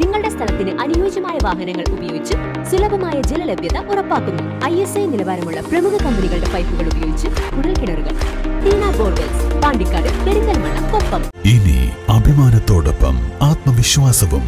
നിങ്ങളുടെ സ്ഥലത്തിന് അനുയോജ്യമായ വാഹനങ്ങൾ ഉപയോഗിച്ച് സുലഭമായ ജലലഭ്യത ഉറപ്പാക്കുന്നു. ഐ എസ് ഐ നിലവാരമുള്ള പ്രമുഖ കമ്പനികളുടെ പൈപ്പുകൾ ഉപയോഗിച്ച് കുഴൽക്കിണറുകൾ ടീന പാണ്ടിക്കാട് പെരിന്തൽമണ്ണ കൊപ്പം. ഇനി അഭിമാനത്തോടൊപ്പം ആത്മവിശ്വാസവും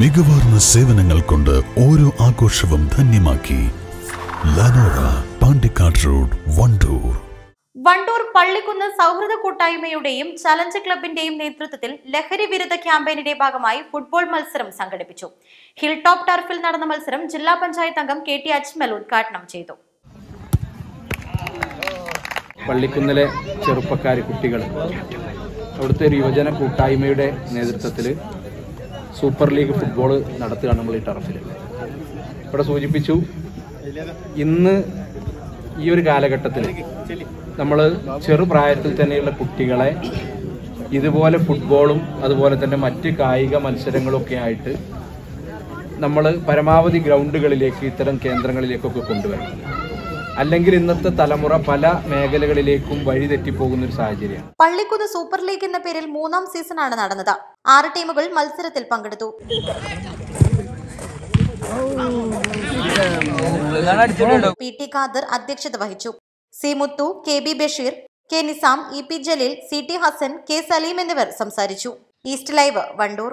മികവാർന്ന സേവനങ്ങൾ കൊണ്ട് ഓരോ ആഘോഷവും ധന്യമാക്കി ലനോറ പാണ്ടിക്കാട് റോഡ് വണ്ടൂർ. വണ്ടൂർ പള്ളിക്കുന്ന് സൗഹൃദ കൂട്ടായ്മയുടെയും ചലഞ്ച് ക്ലബിന്റെയും നേതൃത്വത്തിൽ ലഹരി വിരുദ്ധ ക്യാമ്പയിനിന്റെ ഭാഗമായി ഫുട്ബോൾ മത്സരം സംഘടിപ്പിച്ചു. ഹിൽ ടോപ്പ് ടർഫിൽ നടന്ന മത്സരം ജില്ലാ പഞ്ചായത്ത് അംഗം കെ ടി അജ്മൽ ഉദ്ഘാടനം ചെയ്തു. പള്ളിക്കുന്നിലെ ചെറുപ്പക്കാർ കുട്ടികൾ അവിടുത്തെ ഒരു യുവജന കൂട്ടായ്മയുടെ നേതൃത്വത്തിൽ സൂപ്പർ ലീഗ് ഫുട്ബോൾ നടത്തുകയാണ് നമ്മൾ ഈ ടർഫിൽ. ഇവിടെ സൂചിപ്പിച്ചു ഇന്ന് ഈ ഒരു കാലഘട്ടത്തിൽ നമ്മൾ ചെറുപ്രായത്തിൽ തന്നെയുള്ള കുട്ടികളെ ഇതുപോലെ ഫുട്ബോളും അതുപോലെ തന്നെ മറ്റ് കായിക മത്സരങ്ങളൊക്കെ ആയിട്ട് നമ്മൾ പരമാവധി ഗ്രൗണ്ടുകളിലേക്ക് ഇത്തരം കേന്ദ്രങ്ങളിലേക്കൊക്കെ കൊണ്ടുവരണം. അല്ലെങ്കിൽ ഇന്നത്തെ തലമുറ പല മേഖലകളിലേക്കും വഴിതെറ്റിപ്പോകുന്ന ഒരു സാഹചര്യമാണ്. പള്ളിക്കുന്ന് സൂപ്പർ ലീഗ് എന്ന പേരിൽ മൂന്നാം സീസണാണ് നടന്നത്. ആറ് ടീമുകൾ മത്സരത്തിൽ പങ്കെടുത്തു. പി ടി ഖാദർ അധ്യക്ഷത വഹിച്ചു. C Muthu K B Basheer K Nisam E P Jaleel C T Hasan K Saleem എന്നിവർ സംസാരിച്ചു. East live Wandoor.